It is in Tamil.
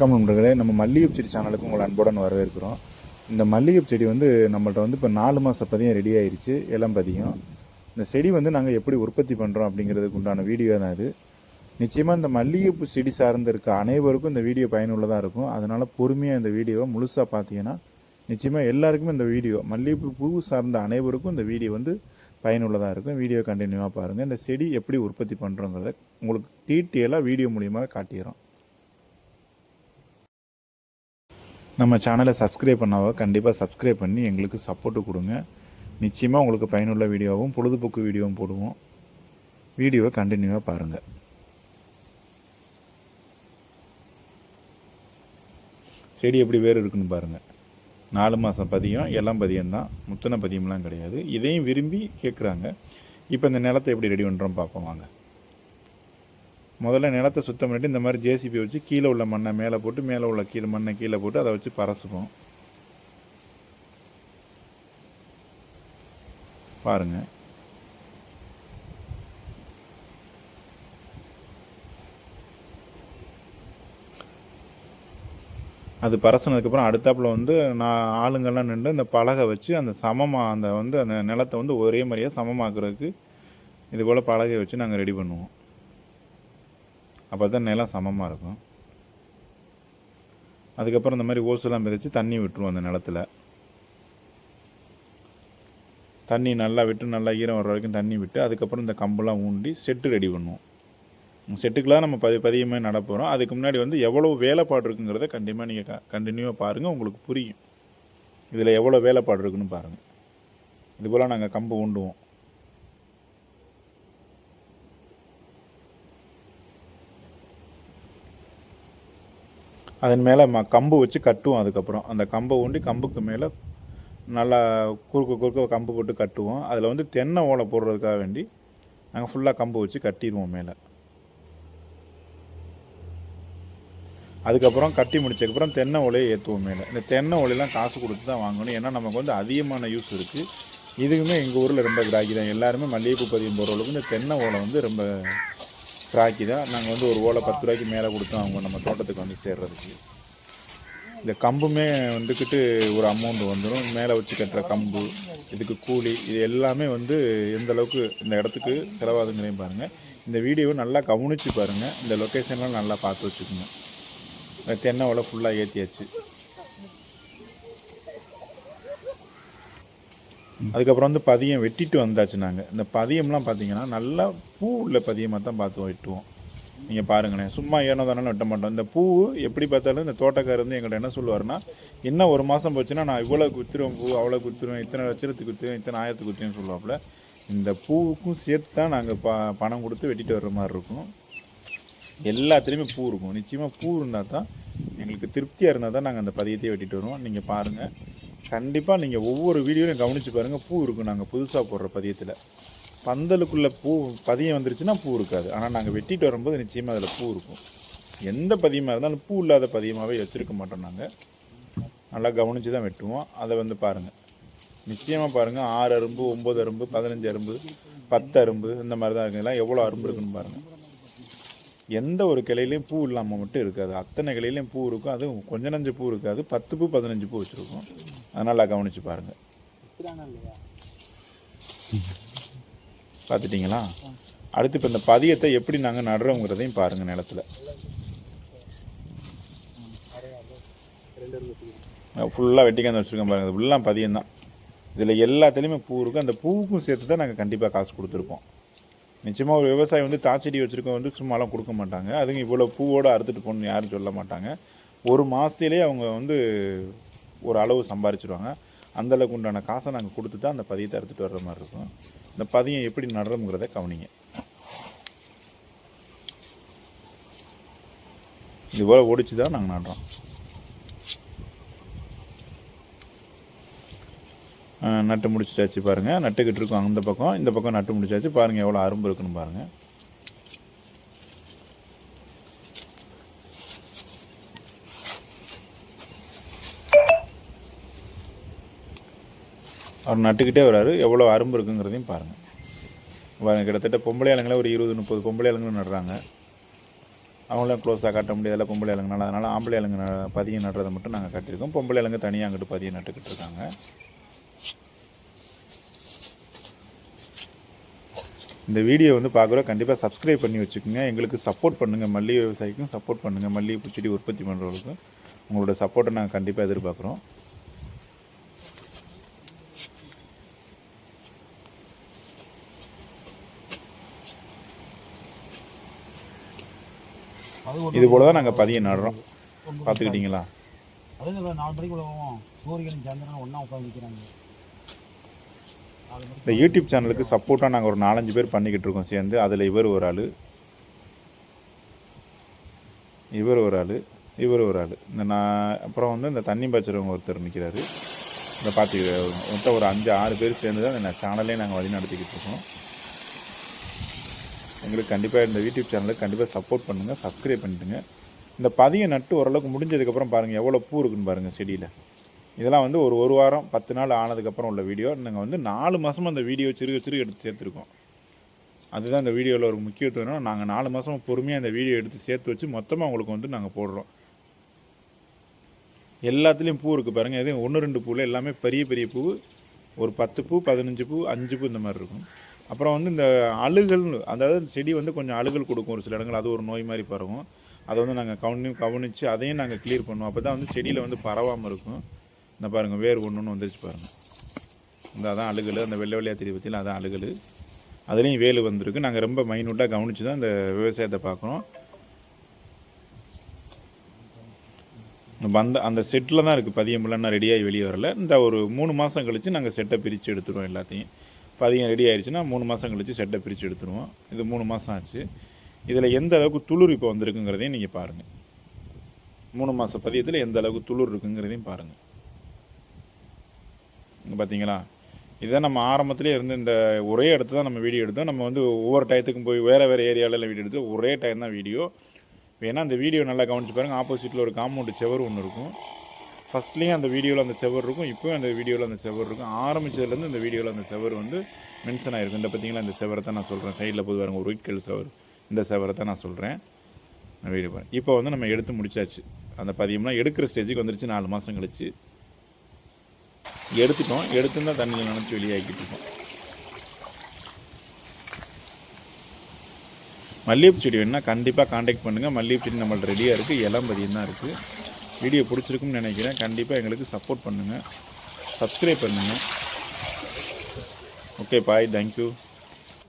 வணக்கம் நண்பர்களே. நம்ம மல்லிகை செடி சேனலுக்கு உங்களை அன்புடன் வரவேற்கிறோம். இந்த மல்லிகைப்பூ செடி வந்து நம்மள்ட்ட வந்து இப்போ நாலு மாத பதியம் ரெடி ஆயிடுச்சு இளம் பதியம். இந்த செடி வந்து நாங்கள் எப்படி உற்பத்தி பண்ணுறோம் அப்படிங்கிறதுக்கு உண்டான வீடியோ தான் இது. நிச்சயமாக இந்த மல்லிகைப்பூ செடி சார்ந்து இருக்க அனைவருக்கும் இந்த வீடியோ பயனுள்ளதாக இருக்கும். அதனால் பொறுமையாக இந்த வீடியோவை முழுசாக பார்த்தீங்கன்னா நிச்சயமாக எல்லாருக்குமே இந்த வீடியோ மல்லிகைப்பூ பூ சார்ந்த அனைவருக்கும் இந்த வீடியோ வந்து பயனுள்ளதாக இருக்கும். வீடியோ கண்டினியூவாக பாருங்கள் இந்த செடி எப்படி உற்பத்தி பண்ணுறோங்கிறத உங்களுக்கு டீட்டெயிலாக வீடியோ மூலியமாக காட்டிடுறோம். நம்ம சேனலை சப்ஸ்கிரைப் பண்ணாவோ கண்டிப்பாக சப்ஸ்கிரைப் பண்ணி எங்களுக்கு சப்போர்ட்டு கொடுங்க. நிச்சயமாக உங்களுக்கு பயனுள்ள வீடியோவும் பொழுதுபோக்கு வீடியோவும் போடுவோம். வீடியோவை கண்டினியூவாக பாருங்கள் செடி எப்படி வேறு இருக்குன்னு பாருங்கள் நாலு மாதம் பதியம் எல்லாம் பதியம் தான் முத்தனை பதியம்லாம் கிடையாது. இதையும் விரும்பி கேட்குறாங்க இப்போ இந்த நிலத்தை எப்படி ரெடி பண்ணுறோம் பார்ப்போம் வாங்க. முதல்ல நிலத்தை சுத்தம் பண்ணிட்டு இந்த மாதிரி ஜேசிபி வச்சு கீழே உள்ள மண்ணை மேலே போட்டு மேலே உள்ள கீழே மண்ணை கீழே போட்டு அதை வச்சு பரசுப்போம் பாருங்க. அது பரசுனதுக்கப்புறம் அடுத்தாப்புல வந்து நான் ஆளுங்கள்லாம் நின்று இந்த பலகை வச்சு அந்த சமமாக அந்த வந்து அந்த நிலத்தை வந்து ஒரே மாதிரியாக சமமாக்குறதுக்கு இது போல் பலகை வச்சு நாங்கள் ரெடி பண்ணுவோம். அப்போ தான் நிலம் சமமாக இருக்கும். அதுக்கப்புறம் இந்த மாதிரி ஓசெல்லாம் மிதித்து தண்ணி விட்டுருவோம் அந்த நிலத்துல. தண்ணி நல்லா விட்டு நல்லா ஈரம் வர வரைக்கும் தண்ணி விட்டு அதுக்கப்புறம் இந்த கம்பெல்லாம் ஊண்டி செட்டு ரெடி பண்ணுவோம். செட்டுக்கெலாம் நம்ம பதி பதியமாக நடப்போகிறோம் அதுக்கு முன்னாடி வந்து எவ்வளோ வேலைப்பாடு இருக்குங்கிறத கண்டிப்பாக நீங்கள் க கண்டினியூவாக பாருங்கள் உங்களுக்கு புரியும். இதில் எவ்வளோ வேலைப்பாடு இருக்குன்னு பாருங்கள் இதுபோல் நாங்கள் கம்பு ஊண்டுவோம். அதன் மேலே ம கம்பு வச்சு கட்டுவோம் அதுக்கப்புறம். அந்த கம்பை ஊண்டி கம்புக்கு மேலே நல்லா குறுக்க குறுக்க கம்பு போட்டு கட்டுவோம். அதில் வந்து தென்னை ஓலை போடுறதுக்காக வேண்டி நாங்கள் ஃபுல்லாக கம்பு வச்சு கட்டிடுவோம் மேலே. அதுக்கப்புறம் கட்டி முடிச்சதுக்கப்புறம் தென்னை ஓலையை ஏற்றுவோம் மேலே. இந்த தென்னை ஓலையெல்லாம் காசு கொடுத்து தான் வாங்கணும். ஏன்னா நமக்கு வந்து அதிகமான யூஸ் இருக்குது இதுக்குமே எங்கள் ஊரில் ரொம்ப கிராக்கி தான். எல்லாருமே மல்லிகைப்பூ பதியம் போடுறவங்களுக்கு இந்த தென்னை ஓலை வந்து ரொம்ப ராக்கி தான். நாங்கள் வந்து ஒரு ஓலை பத்து ரூபாய்க்கு மேலே கொடுத்தோம் அவங்க நம்ம தோட்டத்துக்கு வந்து சேர்றதுக்கு. இந்த கம்புமே வந்துக்கிட்டு ஒரு அமௌண்ட் வந்துடும் மேலே வச்சு கட்டுற கம்பு இதுக்கு கூலி இது எல்லாமே வந்து எந்த அளவுக்கு இந்த இடத்துக்கு செலவாகுதுங்கிறதையும் பாருங்கள் இந்த வீடியோவை நல்லா கவனித்து பாருங்கள் இந்த லொக்கேஷன்லாம் நல்லா பார்த்து வச்சுக்கோங்க. தென்னை ஓலை ஃபுல்லாக ஏற்றியாச்சு அதுக்கப்புறம் வந்து பதியம் வெட்டிட்டு வந்தாச்சு நாங்கள் இந்த பதியம்லாம் பார்த்தீங்கன்னா நல்லா பூ உள்ள பதியமாக தான் பார்த்து வெட்டுவோம். நீங்கள் பாருங்களேன் சும்மா ஏனோ தானே வெட்ட மாட்டோம். இந்த பூ எப்படி பார்த்தாலும் இந்த தோட்டக்காரர் வந்து எங்கள்கிட்ட என்ன சொல்லுவாருன்னா என்ன ஒரு மாதம் போச்சுன்னா நான் இவ்வளோ குத்துருவேன் பூ அவ்வளோ குத்துருவேன் இத்தனை லட்சத்துக்கு குத்துவேன் இத்தனை ஆயிரத்துக்கு குத்துவேன்னு சொல்லுவாப்புல. இந்த பூவுக்கும் சேர்த்து தான் நாங்கள் ப பணம் கொடுத்து வெட்டிட்டு வர்ற மாதிரி இருக்கும். எல்லாத்துலேயுமே பூ இருக்கும். நிச்சயமாக பூ இருந்தால் தான் எங்களுக்கு திருப்தியாக இருந்தால் தான் நாங்கள் அந்த பதியத்தையே வெட்டிட்டு வருவோம். நீங்கள் பாருங்கள் கண்டிப்பாக நீங்கள் ஒவ்வொரு வீடியோலையும் கவனித்து பாருங்கள் பூ இருக்கும் நாங்கள் புதுசாக போடுற பதியத்தில். பந்தலுக்குள்ளே பூ பதியம் வந்துருச்சுன்னா பூ இருக்காது. ஆனால் நாங்கள் வெட்டிட்டு வரும்போது நிச்சயமாக அதில் பூ இருக்கும். எந்த பதியமாக இருந்தாலும் பூ இல்லாத பதியமாகவே வச்சுருக்க மாட்டோம் நாங்கள் நல்லா கவனித்து தான் வெட்டுவோம். அதை வந்து பாருங்கள் நிச்சயமாக பாருங்கள் ஆறு அரும்பு ஒம்பது அரும்பு பதினஞ்சு அரும்பு பத்து அரும்பு இந்த மாதிரி தான் இருக்குது எல்லாம் எவ்வளோ அரும்பு இருக்குன்னு பாருங்கள் எந்த ஒரு கிளையிலையும் பூ இல்லாமல் மட்டும் இருக்காது. அத்தனை கிளையிலையும் பூ இருக்கும். அதுவும் கொஞ்ச நஞ்சு பூ இருக்காது. பத்து பூ பதினஞ்சு பூ வச்சுருக்கோம். அதனால் கவனித்து பாருங்கள் பார்த்துட்டிங்களா? அடுத்து இப்போ இந்த பதியத்தை எப்படி நாங்கள் நடுறோங்கிறதையும் பாருங்கள் நிலத்துல. ஃபுல்லாக வெட்டிக்காந்து வச்சுருக்கோம் பாருங்கள் ஃபுல்லாக பதியம் தான் இதில் எல்லாத்துலேயுமே பூ இருக்கும். அந்த பூவுக்கும் சேர்த்து தான் நாங்கள் கண்டிப்பாக காசு கொடுத்துருப்போம். நிச்சயமாக ஒரு விவசாயி வந்து தாச்செடி வச்சுருக்க வந்து சும்மாலாம் கொடுக்க மாட்டாங்க. அதுங்க இவ்வளோ பூவோடு அறுத்துட்டு போகணும்னு யாரும் சொல்ல மாட்டாங்க. ஒரு மாதத்துலேயே அவங்க வந்து ஒரு அளவு சம்பாரிச்சிருவாங்க. அந்தளவுக்கு உண்டான காசை நாங்கள் கொடுத்துட்டா அந்த பதியத்தை அறுத்துட்டு வர்ற மாதிரி இருக்கும். இந்த பதியம் எப்படி நடுறோங்கிறத கவனிங்க. இதுபோல் ஒடிச்சு தான் நாங்கள் நடுறோம். நட்டு முடிச்சாச்சு பாருங்கள் நட்டுக்கிட்டு இருக்கோம் அந்த பக்கம். இந்த பக்கம் நட்டு முடிச்சாச்சு. பாருங்கள் எவ்வளோ அரும்பு இருக்குன்னு பாருங்கள் அவர் நட்டுக்கிட்டே வராரு. எவ்வளோ அரும்பு இருக்குங்கிறதையும் பாருங்கள் பாருங்கள் கிட்டத்தட்ட பொம்பளை ஆளுங்களே ஒரு இருபது முப்பது பொம்பளை ஆளுங்களும் நடுறாங்க. அவங்களாம் க்ளோஸாக காட்ட முடியாதில்ல பொம்பளை இலங்குனால அதனால் ஆம்பளை ஆளுங்க பதியம் நடுறதை மட்டும் நாங்கள் கட்டியிருக்கோம். பொம்பளை ஆளுங்க தனியாக அங்கிட்டு பதியம் நட்டுக்கிட்டு இருக்காங்க. இந்த வீடியோ வந்து பார்க்குறோம் கண்டிப்பாக சப்ஸ்கிரைப் பண்ணி வச்சுக்கோங்க. எங்களுக்கு சப்போர்ட் பண்ணுங்கள் மல்லிகை விவசாயிக்கும் சப்போர்ட் பண்ணுங்கள் மல்லிகை பூச்செடி உற்பத்தி பண்ணுறவங்களுக்கும் உங்களோட சப்போர்ட்டை நாங்கள் கண்டிப்பாக எதிர்பார்க்குறோம். இது போல தான் நாங்கள் பதியம் நடுறோம். பார்த்துக்கிட்டிங்களா அது இல்லை நாலு மணிக்கு போவோம். சூரியன் சந்திரன் ஒன்றா உட்காந்து நிற்கிறாங்க நாலு மணிக்கு இந்த யூடியூப் சேனலுக்கு சப்போர்ட்டாக நாங்கள் ஒரு நாலஞ்சு பேர் பண்ணிக்கிட்டு இருக்கோம் சேர்ந்து. அதில் இவர் ஒரு ஆள். இவர் ஒரு ஆள். இவர் ஒரு ஆள். இந்த நான் அப்புறம் வந்து இந்த தண்ணி பாய்ச்சறவங்க ஒருத்தர் நிற்கிறாரு இந்த பார்த்து மொத்தம் ஒரு அஞ்சு ஆறு பேர் சேர்ந்து தான் இந்த சேனலே நாங்கள் வழி நடத்திக்கிட்டு இருக்கோம். எங்களுக்கு கண்டிப்பாக இந்த யூடியூப் சேனலுக்கு கண்டிப்பாக சப்போர்ட் பண்ணுங்கள் சப்ஸ்கிரைப் பண்ணிட்டுங்க. இந்த பதிய நட்டு ஓரளவுக்கு முடிஞ்சதுக்கப்புறம் பாருங்கள் எவ்வளோ பூ இருக்குன்னு பாருங்கள் செடியில். இதெல்லாம் வந்து ஒரு ஒரு வாரம் பத்து நாள் ஆனதுக்கப்புறம் உள்ள வீடியோ நாங்கள் வந்து நாலு மாதமும் அந்த வீடியோ சிறுக சிறுக எடுத்து சேர்த்துருக்கோம். அதுதான் இந்த வீடியோவில் ஒரு முக்கியத்துவம் நாங்கள் நாலு மாதம் பொறுமையாக அந்த வீடியோ எடுத்து சேர்த்து வச்சு மொத்தமாக உங்களுக்கு வந்து நாங்கள் போடுறோம். எல்லாத்துலேயும் பூ இருக்குது பாருங்கள் எதுவும் ஒன்று ரெண்டு பூவில் எல்லாமே பெரிய பெரிய பூ. ஒரு பத்து பூ பதினஞ்சு பூ அஞ்சு பூ இந்த மாதிரி இருக்கும். அப்புறம் வந்து இந்த அழுகல் அதாவது செடி வந்து கொஞ்சம் அழுகல் கொடுக்கும் ஒரு சில இடங்கள். அது ஒரு நோய் மாதிரி பரவும். அதை வந்து நாங்கள் கவனி கவனித்து அதையும் நாங்கள் கிளியர் பண்ணுவோம். அப்போ தான் வந்து செடியில் வந்து பரவாமல் இருக்கும். இந்த பாருங்கள் வேர் ஒன்று ஒன்று வந்துருச்சு பாருங்கள் இந்த அதான் அழுகல் அந்த வெள்ளை வெள்ளையாக தெரிய பற்றியில் அதான் அழுகல். அதுலேயும் வேலு வந்திருக்கு. நாங்கள் ரொம்ப மைனூட்டாக கவனித்து தான் இந்த விவசாயத்தை பார்க்குறோம் வந்த அந்த செட்டில் தான் இருக்குது பதியம் இல்லைன்னா ரெடியாகி வெளியே வரல. இந்த ஒரு மூணு மாதம் கழித்து நாங்கள் செட்டை பிரித்து எடுத்துருவோம் எல்லாத்தையும். பதியம் ரெடி ஆயிடுச்சுன்னா மூணு மாதம் கழித்து செட்டை பிரித்து எடுத்துருவோம். இது மூணு மாதம் ஆச்சு. இதில் எந்த அளவுக்கு துளிர் இப்போ வந்திருக்குங்கிறதையும் நீங்கள் பாருங்கள் மூணு மாத பதியத்தில் எந்த அளவுக்கு துளிர் இருக்குங்கிறதையும் பாருங்கள் பார்த்தீங்களா இதுதான் நம்ம ஆரம்பத்திலே இருந்து இந்த ஒரே இடத்து தான் நம்ம வீடியோ எடுத்தோம். நம்ம வந்து ஒவ்வொரு டயத்துக்கும் போய் வேறு வேறு ஏரியாவிலலாம் வீடியோ எடுத்து ஒரே டைம் தான் வீடியோ. வேணால் அந்த வீடியோ நல்லா கவனிச்சு பாருங்கள் ஆப்போசிட்டில் ஒரு காம்பவுண்டு செவர் ஒன்று இருக்கும். ஃபஸ்ட்லேயும் அந்த வீடியோவில் அந்த செவர் இருக்கும். இப்போயும் அந்த வீடியோவில் அந்த செவர் இருக்கும். ஆரம்பிச்சதுலேருந்து இந்த வீடியோவில் அந்த செவர் வந்து மென்ஷன் ஆகிருக்கும் இந்த பார்த்தீங்களா இந்த செவரை தான் நான் சொல்கிறேன் சைடில் போது பாருங்க ஒரு ஒயிட் கல் செவர். இந்த செவரை தான் நான் சொல்கிறேன் நான் வீடியோ இப்போ வந்து நம்ம எடுத்து முடிச்சாச்சு. அந்த பதியம்லாம் எடுக்கிற ஸ்டேஜுக்கு வந்துருச்சு. நாலு மாதம் கழிச்சு. எடுத்துட்டோம். எடுத்துருந்தா தண்ணியில் நினச்சி வெளியாக்கிட்டு இருக்கோம். மல்லிகைப்பூ செடி வேணுன்னா கண்டிப்பாக காண்டாக்ட் பண்ணுங்கள் மல்லிகைப்பூ செடி நம்மள்ட்ட ரெடியாக இருக்குது இளம் பதியம் தான் இருக்குது வீடியோ பிடிச்சிருக்குன்னு நினைக்கிறேன். கண்டிப்பாக எங்களுக்கு சப்போர்ட் பண்ணுங்கள் சப்ஸ்கிரைப் பண்ணுங்கள் ஓகே பாய் தேங்க்யூ